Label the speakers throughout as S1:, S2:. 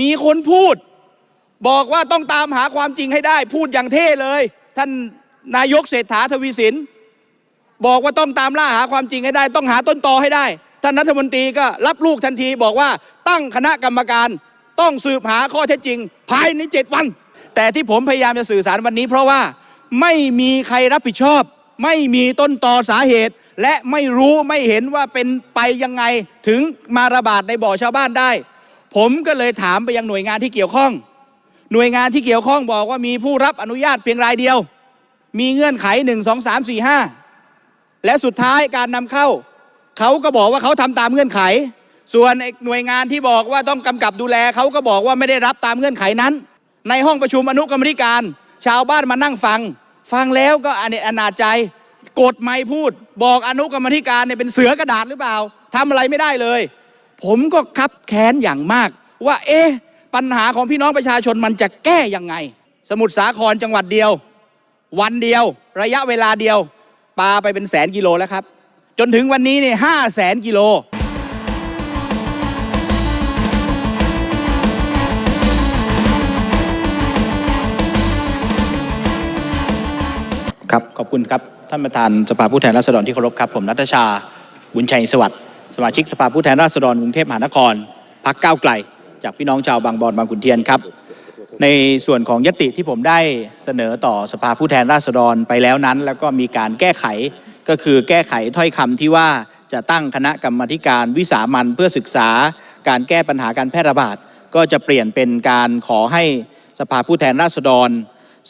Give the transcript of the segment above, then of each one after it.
S1: มีคนพูด บอกว่าต้องตามหาความจริงให้ได้ พูดอย่างเท่เลย ท่านนายกเศรษฐาทวีสิน บอกว่าต้องตามล่าหาความจริงให้ได้ ต้องหาต้นตอให้ได้ ท่านรัฐมนตรีก็รับลูกทันที บอกว่าตั้งคณะกรรมการต้องสืบหาข้อเท็จจริง ภายในเจ็ดวัน แต่ที่ผมพยายามจะสื่อสารวันนี้ เพราะว่าไม่มีใครรับผิดชอบ ไม่มีต้นตอสาเหตุ และไม่รู้ไม่เห็นว่าเป็นไปยังไงถึงมาระบาดในบ่อชาวบ้านได้ ผมก็เลยถามไปยังหน่วยงานที่เกี่ยวข้อง หน่วยงานที่เกี่ยวข้องบอกว่ามีผู้รับอนุญาตเพียงรายเดียว มีเงื่อนไขหนึ่งสองสามสี่ห้าและสุดท้ายการนำเข้า เขาก็บอกว่าเขาทำตามเงื่อนไข ส่วนไอ้หน่วยงานที่บอกว่าต้องกำกับดูแลเขาก็บอกว่าไม่ได้รับตามเงื่อนไขนั้น ในห้องประชุมอนุกรรมธิการ ชาวบ้านมานั่งฟัง ฟังแล้วก็อเนจอนาจใจกดไม้พูด บอกอนุกรรมธิการเนี่ยเป็นเสือกระดาษหรือเปล่าทำอะไรไม่ได้เลย ผมก็คับแค้นอย่างมาก ว่า เอ๊ะ ปัญหาของพี่น้องประชาชนมันจะแก้ยังไง สมุทรสาครจังหวัดเดียว วันเดียว ระยะเวลาเดียวปลาไปเป็นแสนกิโลแล้วครับ จนถึงวันนี้เนี่ยห้าแสนกิโลครับขอบคุณครับ ท่านประธานสภาผู้แทนราษฎรที่เคารพครับ ผมนัทชาบุญชัยสวัสดิ์ สมาชิกสภาผู้แทนราษฎรกรุงเทพมหานครพักก้าวไกล จากพี่น้องชาวบางบอนบางขุนเทียนครับ ในส่วนของยติที่ผมได้เสนอต่อสภาผู้แทนราษฎรไปแล้วนั้น แล้วก็มีการแก้ไขก็คือแก้ไขถ้อยคำที่ว่าจะตั้งคณะกรรมการวิสามันเพื่อศึกษาการแก้ปัญหาการแพร่ระบาด ก็จะเปลี่ยนเป็นการขอให้สภาผู้แทนราษฎร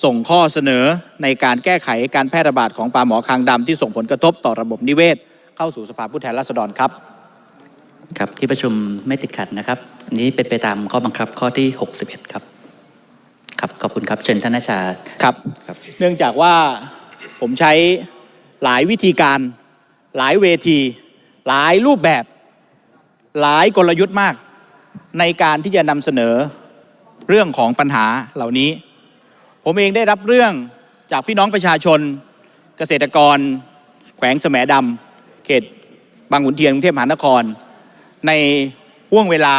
S1: ส่งข้อเสนอในการแก้ไขการแพร่ระบาดของปลาหมอคางดำที่ส่งผลกระทบต่อระบบนิเวศ เข้าสู่สภาผู้แทนราษฎรครับ
S2: ครับที่ประชุมไม่ติดขัดนะครับอันนี้เป็นไปตามข้อบังคับข้อที่ 61 ครับ ครับขอบคุณครับเชิญท่านนาชา
S1: ครับ
S2: ครับ
S1: เนื่องจากว่าผมใช้หลายวิธีการ หลายเวที หลายรูปแบบ หลายกลยุทธ์มาก ในการที่จะนำเสนอเรื่องของปัญหาเหล่านี้ ผมเองได้รับเรื่องจากพี่น้องประชาชน เกษตรกร แขวงแสมดำเขตบางขุนเทียนกรุงเทพมหานคร ในห่วงเวลา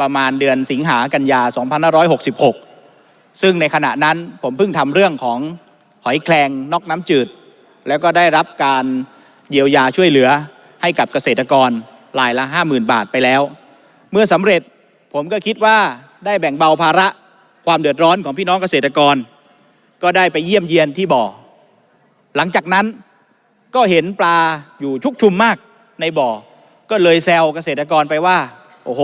S1: ประมาณเดือนสิงหากันยา 2566 ซึ่งในขณะนั้นผมเพิ่งทำเรื่องของหอยแครงนอกน้ำจืด แล้วก็ได้รับการเยียวยาช่วยเหลือให้กับเกษตรกรรายละ 50,000 บาทไปแล้ว เมื่อสำเร็จผมก็คิดว่าได้แบ่งเบาภาระความเดือดร้อนของพี่น้องเกษตรกร ก็ได้ไปเยี่ยมเยียนที่บ่อ หลังจากนั้นก็เห็นปลาอยู่ชุกชุมมากในบ่อ ก็เลยแซวเกษตรกรไปว่า โอ้โห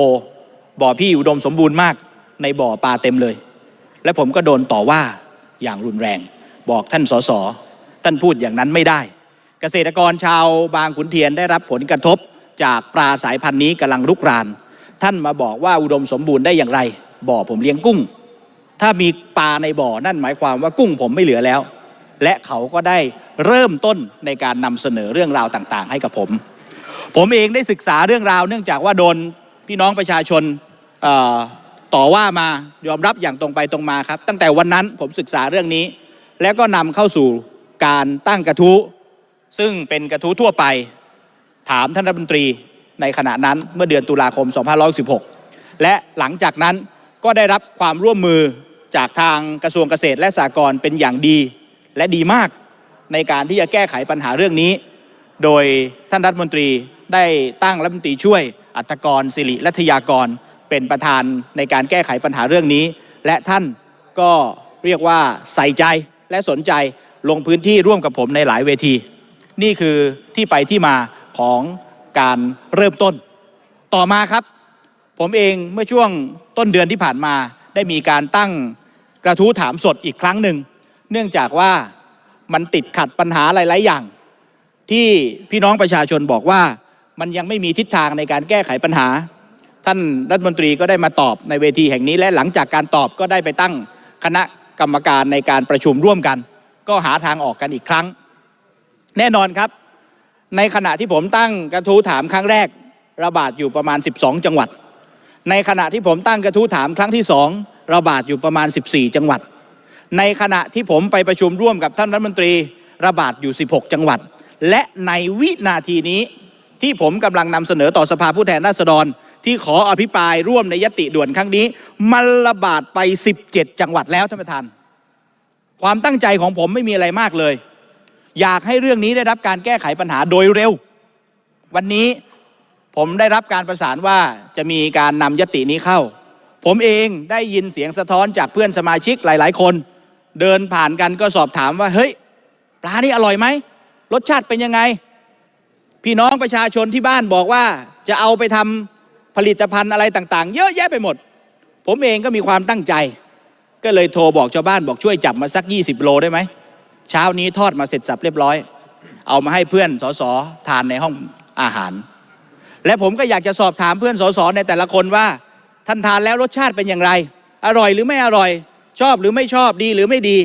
S1: บ่อพี่อุดมสมบูรณ์มาก ในบ่อปลาเต็มเลย และผมก็โดนต่อว่าอย่างรุนแรง บอกท่านสสท่านพูดอย่างนั้นไม่ได้ เกษตรกรชาวบางขุนเทียนได้รับผลกระทบ จากปลาสายพันธุ์นี้กำลังรุกราน ท่านมาบอกว่าอุดมสมบูรณ์ได้อย่างไร บ่อผมเลี้ยงกุ้ง ถ้ามีปลาในบ่อนั่นหมายความว่ากุ้งผมไม่เหลือแล้ว และเขาก็ได้เริ่มต้นในการนำเสนอเรื่องราวต่างๆ ให้กับผม ผมเองได้ศึกษาเรื่องราว เนื่องจากว่าโดนพี่น้องประชาชนต่อว่ามายอมรับอย่างตรงไปตรงมาครับ ตั้งแต่วันนั้นผมศึกษาเรื่องนี้ แล้วก็นำเข้าสู่การตั้งกระทู้ซึ่งเป็นกระทู้ทั่วไป ถามท่านรัฐมนตรีในขณะนั้นเมื่อเดือนตุลาคม 2516 และหลังจากนั้นก็ได้รับความร่วมมือจากทางกระทรวงเกษตรและสหกรณ์เป็นอย่างดีและดีมาก ในการที่จะแก้ไขปัญหาเรื่องนี้ โดยท่านรัฐมนตรี ได้ตั้งรัฐมนตรีช่วยอัตกรสิริรัตยากรเป็นประธานในการแก้ไขปัญหาเรื่องนี้ และท่านก็เรียกว่าใส่ใจและสนใจลงพื้นที่ร่วมกับผมในหลายเวที นี่คือที่ไปที่มาของการเริ่มต้น ต่อมาครับ ผมเองเมื่อช่วงต้นเดือนที่ผ่านมาได้มีการตั้งกระทู้ถามสดอีกครั้งหนึ่ง เนื่องจากว่ามันติดขัดปัญหาหลาย ๆ อย่าง ที่พี่น้องประชาชนบอกว่า มันยังไม่มีทิศทางในการแก้ไขปัญหา ท่านรัฐมนตรีก็ได้มาตอบในเวทีแห่งนี้ และหลังจากการตอบก็ได้ไปตั้งคณะกรรมการในการประชุมร่วมกัน ก็หาทางออกกันอีกครั้ง แน่นอนครับ ในขณะที่ผมตั้งกระทู้ถามครั้งแรก ระบาดอยู่ประมาณ 12 จังหวัด ในขณะที่ผมตั้งกระทู้ถามครั้งที่สองระบาดอยู่ประมาณ 14 จังหวัด ในขณะที่ผมไปประชุมร่วมกับท่านรัฐมนตรีระบาดอยู่ 16 จังหวัด และในวินาทีนี้ ที่ผมกำลังนำเสนอต่อสภาผู้แทนราษฎร ที่ขออภิปรายร่วมในยติด่วนครั้งนี้ มันระบาดไป 17 จังหวัดแล้วท่านประธาน ความตั้งใจของผมไม่มีอะไรมากเลย อยากให้เรื่องนี้ได้รับการแก้ไขปัญหาโดยเร็ว วันนี้ผมได้รับการประสานว่าจะมีการนำยตินี้เข้า ผมเองได้ยินเสียงสะท้อนจากเพื่อนสมาชิกหลาย ๆ คน เดินผ่านกันก็สอบถามว่าเฮ้ยปลานี่อร่อยไหมรสชาติเป็นยังไง พี่น้องประชาชนที่บ้านบอกว่าจะเอาไปทำผลิตภัณฑ์อะไรต่างๆ เยอะแยะไปหมด ผมเองก็มีความตั้งใจ ก็เลยโทรบอกชาวบ้านบอกช่วยจับมาสัก 20 โลได้ไหมเช้านี้ทอดมาเสร็จสับเรียบร้อย เอามาให้เพื่อนสสทานในห้องอาหาร และผมก็อยากจะสอบถามเพื่อนสสในแต่ละคนว่าท่านทานแล้วรสชาติเป็นอย่างไร อร่อยหรือไม่อร่อย ชอบหรือไม่ชอบดีหรือไม่ดี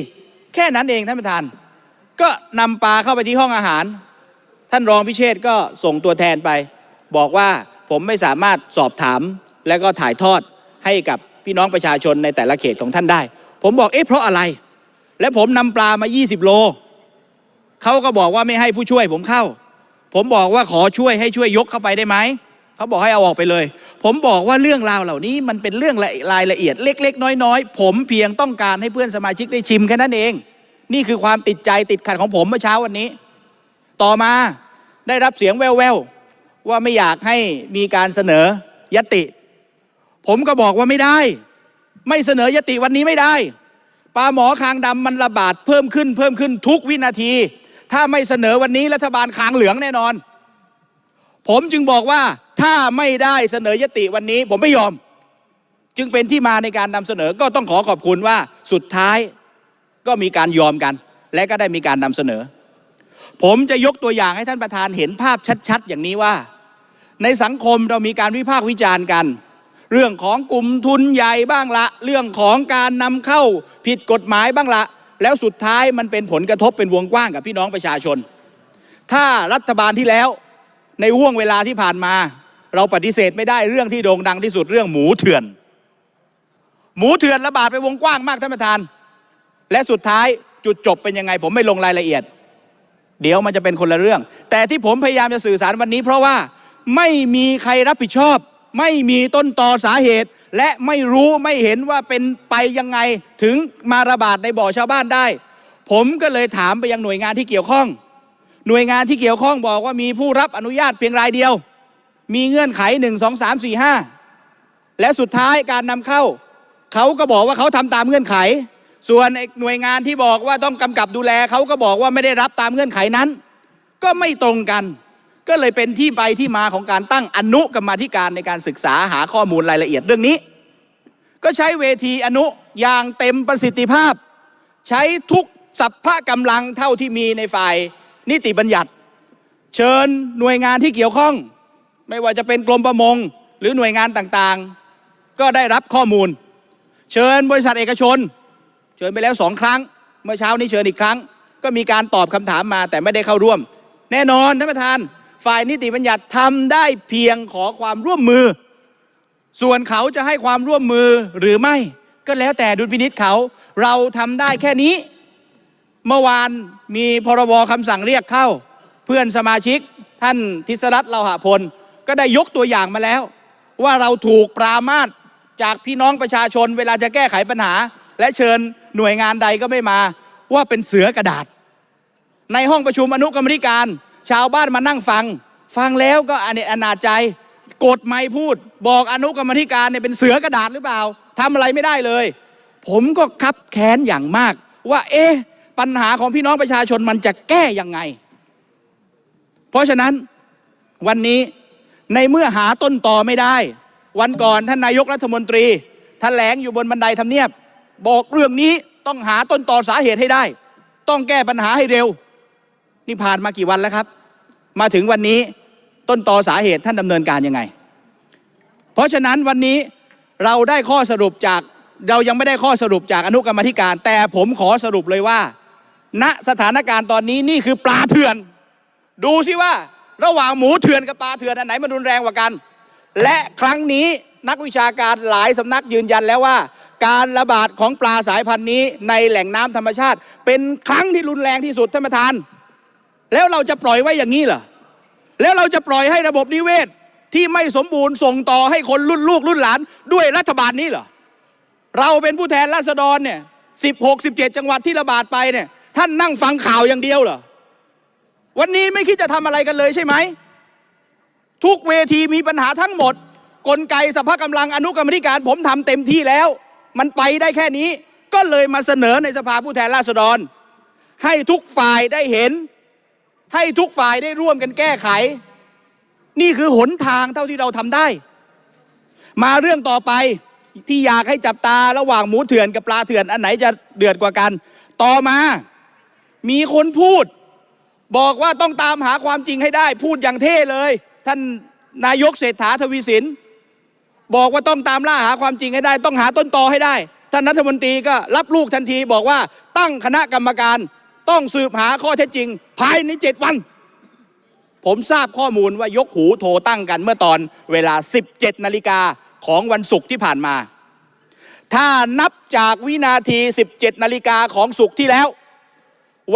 S1: แค่นั้นเองท่านประธาน ก็นำปลาเข้าไปที่ห้องอาหาร ท่านรองพิเชษก็ส่งตัวแทนไป บอกว่าผมไม่สามารถสอบถามและก็ถ่ายทอดให้กับพี่น้องประชาชนในแต่ละเขตของท่านได้ ผมบอกเอ๊ะเพราะอะไร และผมนำปลามา 20 โลเขาก็บอกว่าไม่ให้ผู้ช่วยผมเข้า ผมบอกว่าขอช่วยให้ช่วยยกเข้าไปได้ไหมเขาบอกให้เอาออกไปเลย ผมบอกว่าเรื่องราวเหล่านี้มันเป็นเรื่องละรายละเอียดเล็ก ๆ น้อยๆ ผมเพียงต้องการให้เพื่อนสมาชิกได้ชิมแค่นั้นเอง นี่คือความติดใจติดขัดของผมเมื่อเช้าวันนี้ ต่อมา ได้รับเสียงแว่วๆว่าไม่อยากให้มีการเสนอยติ ผมก็บอกว่าไม่ได้ ไม่เสนอยติวันนี้ไม่ได้ปลาหมอคางดำมันระบาดเพิ่มขึ้นเพิ่มขึ้นทุกวินาที ถ้าไม่เสนอวันนี้รัฐบาลคางเหลืองแน่นอน ผมจึงบอกว่าถ้าไม่ได้เสนอยติวันนี้ ผมไม่ยอม จึงเป็นที่มาในการนำเสนอก็ต้องขอขอบคุณว่าสุดท้ายก็มีการยอมกัน และก็ได้มีการนำเสนอ ผมจะยกตัวอย่างให้ท่านประธานเห็นภาพชัดๆ อย่างนี้ว่า ในสังคมเรามีการวิพากษ์วิจารณ์กัน เรื่องของกลุ่มทุนใหญ่บ้างละ เรื่องของการนำเข้าผิดกฎหมายบ้างละ แล้วสุดท้ายมันเป็นผลกระทบเป็นวงกว้างกับพี่น้องประชาชน ถ้ารัฐบาลที่แล้วในห่วงเวลาที่ผ่านมา เราปฏิเสธไม่ได้เรื่องที่โด่งดังที่สุดเรื่องหมูเถื่อน หมูเถื่อนระบาดไปวงกว้างมากท่านประธาน และสุดท้ายจุดจบเป็นยังไงผมไม่ลงรายละเอียด เดี๋ยวมันจะเป็นคนละเรื่อง แต่ที่ผมพยายามจะสื่อสารวันนี้ เพราะว่าไม่มีใครรับผิดชอบ ไม่มีต้นตอสาเหตุ และไม่รู้ไม่เห็นว่าเป็นไปยังไงถึงมาระบาดในบ่อชาวบ้านได้ ผมก็เลยถามไปยังหน่วยงานที่เกี่ยวข้อง หน่วยงานที่เกี่ยวข้องบอกว่ามีผู้รับอนุญาตเพียงรายเดียว มีเงื่อนไขหนึ่งสองสามสี่ห้าและสุดท้ายการนำเข้า เขาก็บอกว่าเขาทำตามเงื่อนไข ส่วนไอ้หน่วยงานที่บอกว่าต้องกำกับดูแลเขาก็บอกว่าไม่ได้รับตามเงื่อนไขนั้น ก็ไม่ตรงกัน ก็เลยเป็นที่ไปที่มาของการตั้งอนุกรรมาธิการในการศึกษาหาข้อมูลรายละเอียดเรื่องนี้ ก็ใช้เวทีอนุอย่างเต็มประสิทธิภาพ ใช้ทุกสัพพะกำลังเท่าที่มีในฝ่ายนิติบัญญัติ เชิญหน่วยงานที่เกี่ยวข้อง ไม่ว่าจะเป็นกรมประมง หรือหน่วยงานต่างๆ ก็ได้รับข้อมูล เชิญบริษัทเอกชน เชิญไปแล้วสองครั้ง เมื่อเช้านี้เชิญอีกครั้ง ก็มีการตอบคำถามมาแต่ไม่ได้เข้าร่วม แน่นอนท่านประธาน ฝ่ายนิติบัญญัติทำได้เพียงขอความร่วมมือ ส่วนเขาจะให้ความร่วมมือหรือไม่ก็แล้วแต่ดุลพินิษเขา เราทำได้แค่นี้ เมื่อวานมีพรบคำสั่งเรียกเข้า เพื่อนสมาชิกท่านทิศรัตน์เราหะพล ก็ได้ยกตัวอย่างมาแล้ว ว่าเราถูกปรามาสจากพี่น้องประชาชนเวลาจะแก้ไขปัญหา และเชิญ หน่วยงานใดก็ไม่มาว่าเป็นเสือกระดาษ ในห้องประชุมอนุกรรมธิการ ชาวบ้านมานั่งฟัง ฟังแล้วก็อเนจอนาจใจกดไม่พูด บอกอนุกรรมธิการเนี่ยเป็นเสือกระดาษหรือเปล่าทำอะไรไม่ได้เลย ผมก็คับแค้นอย่างมาก ว่า เอ๊ะปัญหาของพี่น้องประชาชนมันจะแก้ยังไง เพราะฉะนั้นวันนี้ในเมื่อหาต้นต่อไม่ได้ วันก่อนท่านนายกรัฐมนตรีแถลงอยู่บนบันไดทำเนียบ บอกเรื่องนี้ต้องหาต้นต่อสาเหตุให้ได้ ต้องแก้ปัญหาให้เร็ว นี่ผ่านมากี่วันแล้วครับ มาถึงวันนี้ต้นตอสาเหตุท่านดำเนินการยังไง เพราะฉะนั้นวันนี้เราได้ข้อสรุปจากเรายังไม่ได้ข้อสรุปจากอนุกรรมธิการ แต่ผมขอสรุปเลยว่า ณสถานการณ์ตอนนี้นี่คือปลาเถื่อน ดูสิว่าระหว่างหมูเถื่อนกับปลาเถื่อนอันไหนมันรุนแรงกว่ากัน และครั้งนี้นักวิชาการหลายสำนักยืนยันแล้วว่า การระบาดของปลาสายพันธุ์นี้ในแหล่งน้ำธรรมชาติ เป็นครั้งที่รุนแรงที่สุดท่านประธาน แล้วเราจะปล่อยไว้อย่างนี้เหรอแล้วเราจะปล่อยให้ระบบนิเวศที่ไม่สมบูรณ์ส่งต่อให้คนรุ่นลูกรุ่นหลานด้วยรัฐบาลนี้เหรอเราเป็นผู้แทนราษฎรเนี่ยสิบหกสิบเจ็ดจังหวัดที่ระบาดไปเนี่ยท่านนั่งฟังข่าวอย่างเดียวเหรอวันนี้ไม่คิดจะทำอะไรกันเลยใช่ไหม ทุกเวทีมีปัญหาทั้งหมด กลไกสภากำลังอนุกรรมธิการผมทำเต็มที่แล้ว มันไปได้แค่นี้ ก็เลยมาเสนอในสภาผู้แทนราษฎร ให้ทุกฝ่ายได้เห็น ให้ทุกฝ่ายได้ร่วมกันแก้ไข นี่คือหนทางเท่าที่เราทำได้ มาเรื่องต่อไปที่อยากให้จับตาระหว่างหมูเถื่อนกับปลาเถื่อน อันไหนจะเดือดกว่ากัน ต่อมามีคนพูด บอกว่าต้องตามหาความจริงให้ได้ พูดอย่างเท่เลย ท่านนายกเศรษฐาทวีสิน บอกว่าต้องตามล่าหาความจริงให้ได้ ต้องหาต้นตอให้ได้ ท่านรัฐมนตรีก็รับลูกทันทีบอกว่าตั้งคณะกรรมการต้องสืบหาข้อเท็จจริง ภายในเจ็ดวัน ผมทราบข้อมูลว่ายกหูโทรตั้งกันเมื่อตอนเวลา 17นาฬิกาของวันศุกร์ที่ผ่านมา ถ้านับจากวินาที 17นาฬิกาของศุกร์ที่แล้ว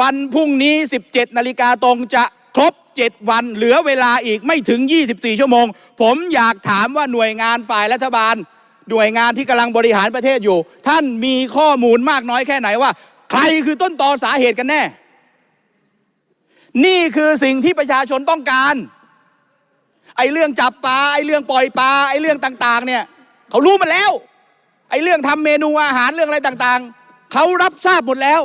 S1: วันพรุ่งนี้ 17นาฬิกาตรงจะ ครบ 7 วันเหลือเวลาอีกไม่ถึง 24 ชั่วโมง ผมอยากถามว่าหน่วยงานฝ่ายรัฐบาล หน่วยงานที่กำลังบริหารประเทศอยู่ ท่านมีข้อมูลมากน้อยแค่ไหนว่า ใครคือต้นตอสาเหตุกันแน่ นี่คือสิ่งที่ประชาชนต้องการ ไอ้เรื่องจับปลาไอ้เรื่องปล่อยปลาไอ้เรื่องต่าง ๆ เนี่ยเขารู้มาแล้ว ไอ้เรื่องทำเมนูอาหารเรื่องอะไรต่างๆ เขารับทราบหมดแล้ว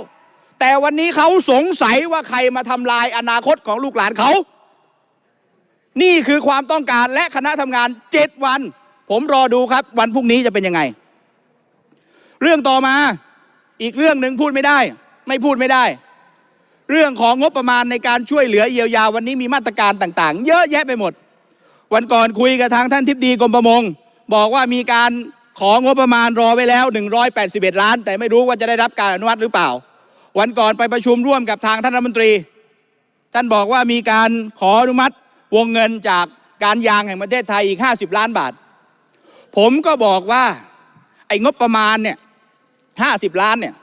S1: แต่วันนี้เขาสงสัยว่าใครมาทำลายอนาคตของลูกหลานเขา นี่คือความต้องการและคณะทำงานเจ็ดวัน ผมรอดูครับวันพรุ่งนี้จะเป็นยังไง เรื่องต่อมาอีกเรื่องหนึ่งพูดไม่ได้ ไม่พูดไม่ได้ เรื่องของงบประมาณในการช่วยเหลือเยียวยาวันนี้มีมาตรการต่างๆ เยอะแยะไปหมด วันก่อนคุยกับทางท่านทิพดีกรมประมง บอกว่ามีการของงบประมาณรอไว้แล้ว 181 ล้าน แต่ไม่รู้ว่าจะได้รับการอนุมัติหรือเปล่า วันก่อนไปประชุมร่วมกับทางท่านรัฐมนตรี ท่านบอกว่ามีการขออนุมัติวงเงินจากการยางแห่งประเทศไทยอีก 50 ล้านบาท ผมก็บอกว่าไอ้งบประมาณเนี่ย50 ล้านเนี่ย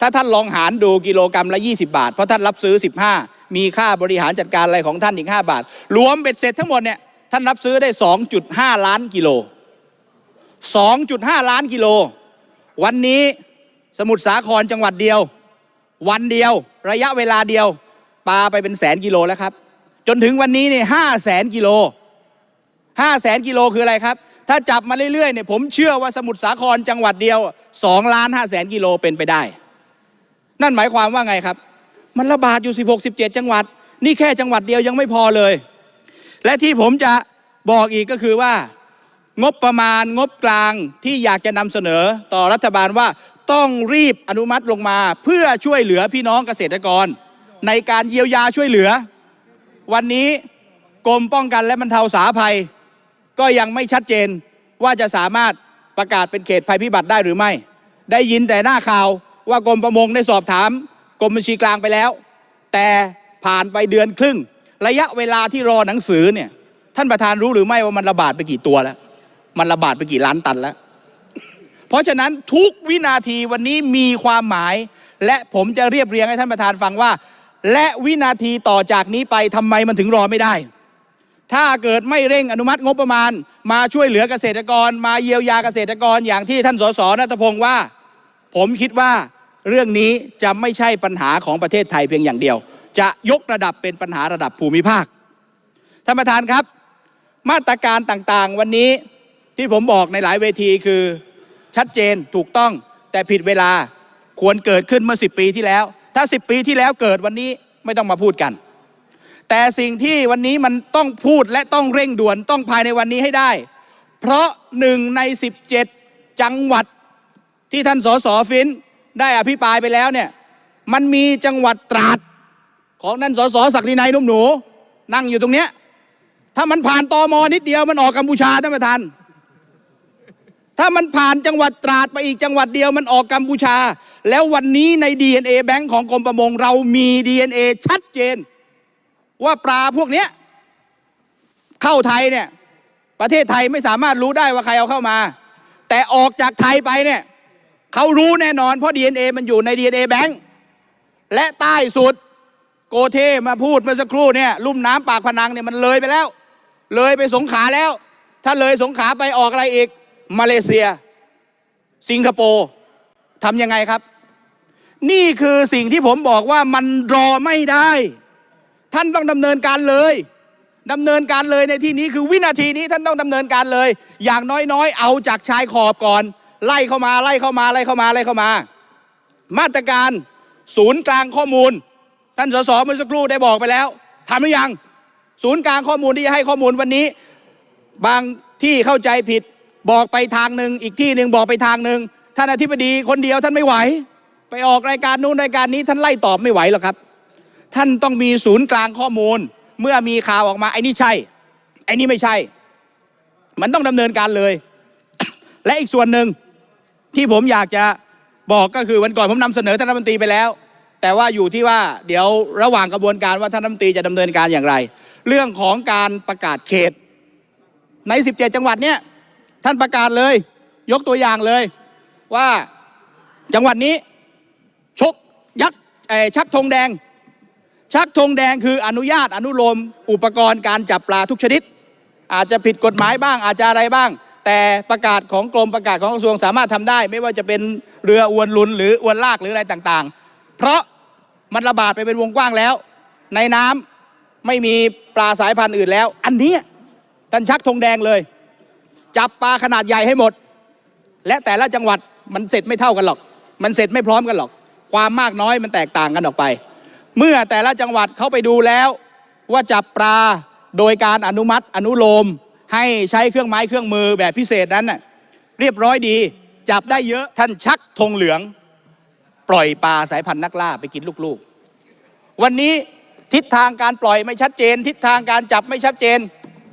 S1: ถ้าท่านลองหารดูกิโลกรรัมละ 20 บาท เพราะท่านรับซื้อ 15 มีค่าบริหารจัดการอะไรของท่านอีก 5 บาท รวมเบ็ดเสร็จทั้งหมดเนี่ยท่านรับซื้อได้ 2.5 ล้านกิโล 2.5 ล้านกิโล วันนี้สมุทรสาครจังหวัดเดียว วันเดียวระยะเวลาเดียวปลาไปเป็นแสนกิโลแล้วครับ จนถึงวันนี้เนี่ยห้าแสนกิโลห้าแสนกิโลคืออะไรครับ ถ้าจับมาเรื่อยๆเนี่ยผมเชื่อว่าสมุทรสาครจังหวัดเดียวสองล้านห้าแสนกิโลเป็นไปได้ นั่นหมายความว่าไงครับ มันระบาดอยู่ 16 17 จังหวัด นี่แค่จังหวัดเดียวยังไม่พอเลย และที่ผมจะบอกอีกก็คือว่า งบประมาณงบกลางที่อยากจะนำเสนอต่อรัฐบาลว่า ต้องรีบอนุมัติลงมา เพื่อช่วยเหลือพี่น้องเกษตรกร ในการเยียวยาช่วยเหลือ วันนี้กรมป้องกันและบรรเทาสาภัย ก็ยังไม่ชัดเจนว่าจะสามารถประกาศเป็นเขตภัยพิบัติได้หรือไม่ ได้ยินแต่หน้าข่าวว่ากรมประมงได้สอบถามกรมบัญชีกลางไปแล้ว แต่ผ่านไปเดือนครึ่ง ระยะเวลาที่รอหนังสือเนี่ยท่านประธานรู้หรือไม่ว่ามันระบาดไปกี่ตัวแล้ว มันระบาดไปกี่ล้านตันแล้ว เพราะฉะนั้นทุกวินาทีวันนี้มีความหมาย และผมจะเรียบเรียงให้ท่านประธานฟังว่า และวินาทีต่อจากนี้ไปทำไมมันถึงรอไม่ได้ ถ้าเกิดไม่เร่งอนุมัติงบประมาณ มาช่วยเหลือเกษตรกร มาเยียวยาเกษตรกรอย่างที่ท่านสสนัทพงศ์ว่า ผมคิดว่าเรื่องนี้จะไม่ใช่ปัญหาของประเทศไทยเพียงอย่างเดียว จะยกระดับเป็นปัญหาระดับภูมิภาคท่านประธานครับ มาตรการต่างๆ วันนี้ที่ผมบอกในหลายเวทีคือ ชัดเจนถูกต้อง แต่ผิดเวลาควรเกิดขึ้นเมื่อ 10 ปีที่แล้ว ถ้า 10 ปีที่แล้วเกิดวันนี้ไม่ต้องมาพูดกัน แต่สิ่งที่วันนี้มันต้องพูดและต้องเร่งด่วนต้องภายในวันนี้ให้ได้ เพราะหนึ่งใน 17 จังหวัดที่ท่านสสฟินได้อภิปรายไปแล้วเนี่ยมันมีจังหวัดตราดของนั่นสสศักดินัยนุ่มหนู นั่งอยู่ตรงเนี้ยถ้ามันผ่านตอมอนิดเดียวมันออกกัมพูชาท่านประธาน ถ้ามันผ่านจังหวัดตราดไปอีกจังหวัดเดียวมันออกกัมพูชา แล้ววันนี้ใน DNA แบงค์ของกรมประมง เรามี DNA ชัดเจน ว่าปลาพวกเนี้ยเข้าไทยเนี่ยประเทศไทยไม่สามารถรู้ได้ว่าใครเอาเข้ามา แต่ออกจากไทยไปเนี่ยเขารู้แน่นอนเพราะ DNA มันอยู่ใน DNA แบงค์และใต้สุดโกเทมาพูดเมื่อสักครู่เนี่ยลุ่มน้ำปากพนังเนี่ยมันเลยไปแล้ว เลยไปสงขาแล้ว ถ้าเลยสงขาไปออกอะไรอีก มาเลเซีย สิงคโปร์ทำยังไงครับ นี่คือสิ่งที่ผมบอกว่ามันรอไม่ได้ ท่านต้องดำเนินการเลยดำเนินการเลยในที่นี้คือวินาทีนี้ท่านต้องดำเนินการเลย อย่างน้อยๆ เอาจากชายขอบก่อน ไล่เข้ามาไล่เข้ามาไล่เข้ามาไล่เข้ามา มาตรการศูนย์กลางข้อมูล ท่านสสเมื่อสักครู่ได้บอกไปแล้วทำหรือยัง ศูนย์กลางข้อมูลที่จะให้ข้อมูลวันนี้ บางที่เข้าใจผิด บอกไปทางหนึ่งอีกที่หนึ่งบอกไปทางหนึ่งท่านอธิบดีคนเดียวท่านไม่ไหว ไปออกรายการนู้นรายการนี้ท่านไล่ตอบไม่ไหวหรอกครับ ท่านต้องมีศูนย์กลางข้อมูล เมื่อมีข่าวออกมาไอ้นี่ใช่ไอ้นี่ไม่ใช่ มันต้องดำเนินการเลย และอีกส่วนหนึ่งที่ผมอยากจะบอกก็คือวันก่อนผมนำเสนอท่านรัฐมนตรีไปแล้ว แต่ว่าอยู่ที่ว่าเดี๋ยวระหว่างกระบวนการว่าท่านรัฐมนตรีจะดำเนินการอย่างไร เรื่องของการประกาศเขตใน 17 จังหวัดเนี่ย ท่านประกาศเลย ยกตัวอย่างเลย ว่าจังหวัดนี้ ชกยักษ์ชักธงแดง ชักธงแดงคืออนุญาตอนุโลม อุปกรณ์การจับปลาทุกชนิด อาจจะผิดกฎหมายบ้าง อาจจะอะไรบ้าง แต่ประกาศของกรมประกาศของกระทรวงสามารถทำได้ ไม่ว่าจะเป็นเรืออวนลุนหรืออวนลากหรืออะไรต่างๆ เพราะมันระบาดไปเป็นวงกว้างแล้ว ในน้ำไม่มีปลาสายพันธุ์อื่นแล้ว อันนี้ท่านชักธงแดงเลย จับปลาขนาดใหญ่ให้หมด และแต่ละจังหวัดมันเสร็จไม่เท่ากันหรอก มันเสร็จไม่พร้อมกันหรอก ความมากน้อยมันแตกต่างกันออกไป เมื่อแต่ละจังหวัดเขาไปดูแล้วว่าจับปลาโดยการอนุมัติอนุโลม ให้ใช้เครื่องไม้เครื่องมือแบบพิเศษนั้นน่ะเรียบร้อยดี จับได้เยอะท่านชักธงเหลือง ปล่อยปลาสายพันธุ์นักล่าไปกินลูกๆ วันนี้ทิศทางการปล่อยไม่ชัดเจน ทิศทางการจับไม่ชัดเจน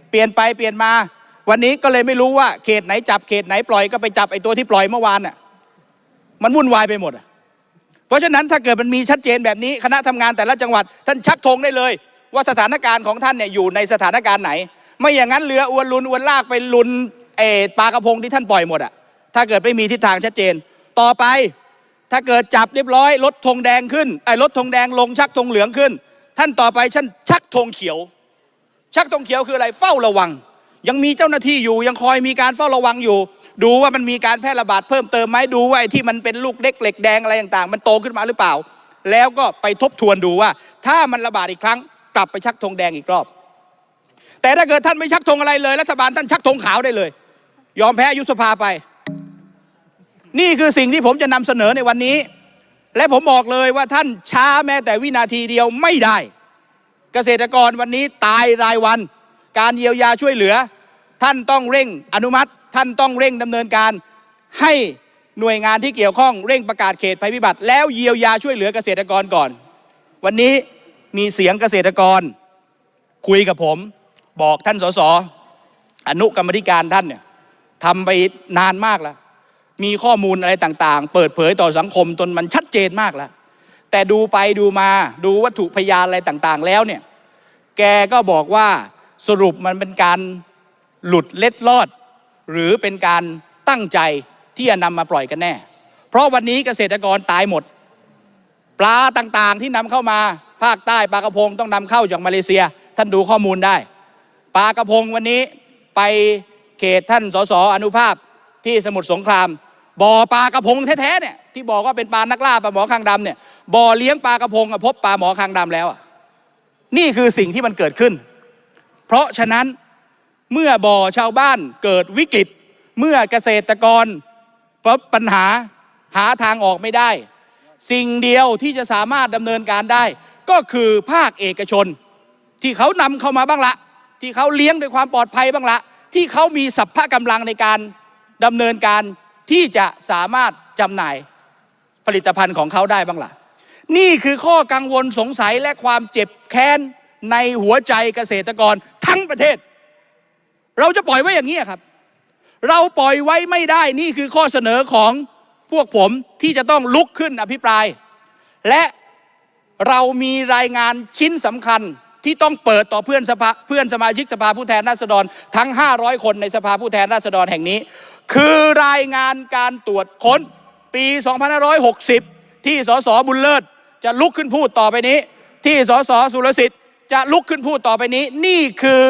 S1: เปลี่ยนไปเปลี่ยนมา วันนี้ก็เลยไม่รู้ว่าเขตไหนจับเขตไหนปล่อยก็ไปจับไอ้ตัวที่ปล่อยเมื่อวานน่ะมันวุ่นวายไปหมดเพราะฉะนั้นถ้าเกิดมันมีชัดเจนแบบนี้คณะทำงานแต่ละจังหวัด ท่านชักธงได้เลย ว่าสถานการณ์ของท่านเนี่ยอยู่ในสถานการณ์ไหน ไม่อย่างนั้นเรืออวนลุนอวนลากไปลุนเออปลากระพงที่ท่านปล่อยหมดอะถ้าเกิดไม่มีทิศทางชัดเจน ต่อไปถ้าเกิดจับเรียบร้อยลดธงแดงขึ้นไอ้ลดธงแดงลงชักธงเหลืองขึ้น ท่านต่อไปท่านชักธงเขียว ชักธงเขียวคืออะไรเฝ้าระวัง ยังมีเจ้าหน้าที่อยู่ ยังคอยมีการเฝ้าระวังอยู่ ดูว่ามันมีการแพร่ระบาดเพิ่มเติมไหมดูว่าไอ้ที่มันเป็นลูกเล็กเหล็กแดงอะไรต่างๆ มันโตขึ้นมาหรือเปล่า แล้วก็ไปทบทวนดูว่า ถ้ามันระบาดอีกครั้ง กลับไปชักธงแดงอีกรอบ แต่ถ้าเกิดท่านไม่ชักธงอะไรเลย รัฐบาลท่านชักธงขาวได้เลย ยอมแพ้ยุสภาไป นี่คือสิ่งที่ผมจะนำเสนอในวันนี้ และผมบอกเลยว่าท่านช้าแม้แต่วินาทีเดียวไม่ได้ เกษตรกรวันนี้ตายรายวันการเยียวยาช่วยเหลือ ท่านต้องเร่งอนุมัติ ท่านต้องเร่งดำเนินการ ให้หน่วยงานที่เกี่ยวข้องเร่งประกาศเขตภัยพิบัติ แล้วเยียวยาช่วยเหลือเกษตรกรก่อน วันนี้มีเสียงเกษตรกร คุยกับผม บอกท่านสสอนุกรรมธิการท่านเนี่ยทำไปนานมากแล้ว มีข้อมูลอะไรต่างๆ เปิดเผยต่อสังคมจนมันชัดเจนมากแล้ว แต่ดูไปดูมาดูวัตถุพยานอะไรต่างๆ แล้วเนี่ย แกก็บอกว่าสรุปมันเป็นการ หลุดเล็ดลอด หรือเป็นการตั้งใจที่จะนำมาปล่อยกันแน่ เพราะวันนี้เกษตรกรตายหมด ปลาต่างๆที่นำเข้ามาภาคใต้ปลากระพงต้องนำเข้าจากมาเลเซีย ท่านดูข้อมูลได้ปลากระพงวันนี้ไปเขตท่านสสอนุภาพที่สมุทรสงครามบ่อปลากระพงแท้ๆเนี่ยที่บอกว่าเป็นปลานักล่าปลาหมอคางดำเนี่ยบ่อเลี้ยงปลากระพงพบปลาหมอคางดำแล้วนี่คือสิ่งที่มันเกิดขึ้น เพราะฉะนั้น เมื่อบ่อชาวบ้านเกิดวิกฤต เมื่อเกษตรกรพบปัญหาหาทางออกไม่ได้ สิ่งเดียวที่จะสามารถดำเนินการได้ ก็คือภาคเอกชน ที่เขานำเข้ามาบ้างละ ที่เขาเลี้ยงด้วยความปลอดภัยบ้างละ ที่เขามีสัพพะกำลังในการดำเนินการที่จะสามารถจำหน่ายผลิตภัณฑ์ของเขาได้บ้างละนี่คือข้อกังวลสงสัยและความเจ็บแค้นในหัวใจเกษตรกรทั้งประเทศ เราจะปล่อยไว้อย่างนี้ครับ เราปล่อยไว้ไม่ได้นี่คือข้อเสนอของพวกผมที่จะต้องลุกขึ้นอภิปราย และเรามีรายงานชิ้นสำคัญที่ต้องเปิดต่อเพื่อนสภาเพื่อนสมาชิกสภาผู้แทนราษฎรทั้ง 500 คนในสภาผู้แทนราษฎรแห่งนี้ คือรายงานการตรวจค้นปี 2560 ที่สสบุญเลิศจะลุกขึ้นพูดต่อไปนี้ ที่สสสุรสิทธิ์จะลุกขึ้นพูดต่อไปนี้ นี่คือ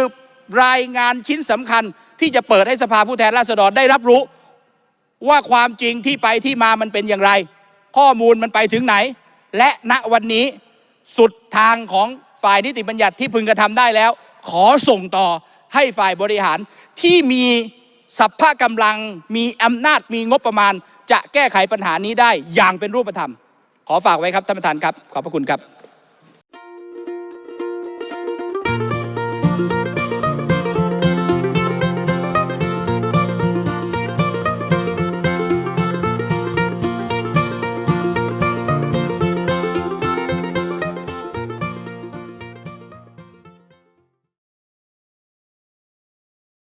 S1: รายงานชิ้นสำคัญที่จะเปิดให้สภาผู้แทนราษฎรได้รับรู้ ว่าความจริงที่ไปที่มามันเป็นอย่างไร ข้อมูลมันไปถึงไหน และณวันนี้สุดทางของฝ่ายนิติบัญญัติที่พึงกระทำได้แล้ว ขอส่งต่อให้ฝ่ายบริหารที่มีสัพพะกำลังมีอำนาจมีงบประมาณ จะแก้ไขปัญหานี้ได้อย่างเป็นรูปธรรม ขอฝากไว้ครับท่านประธานครับ ขอบพระคุณครับ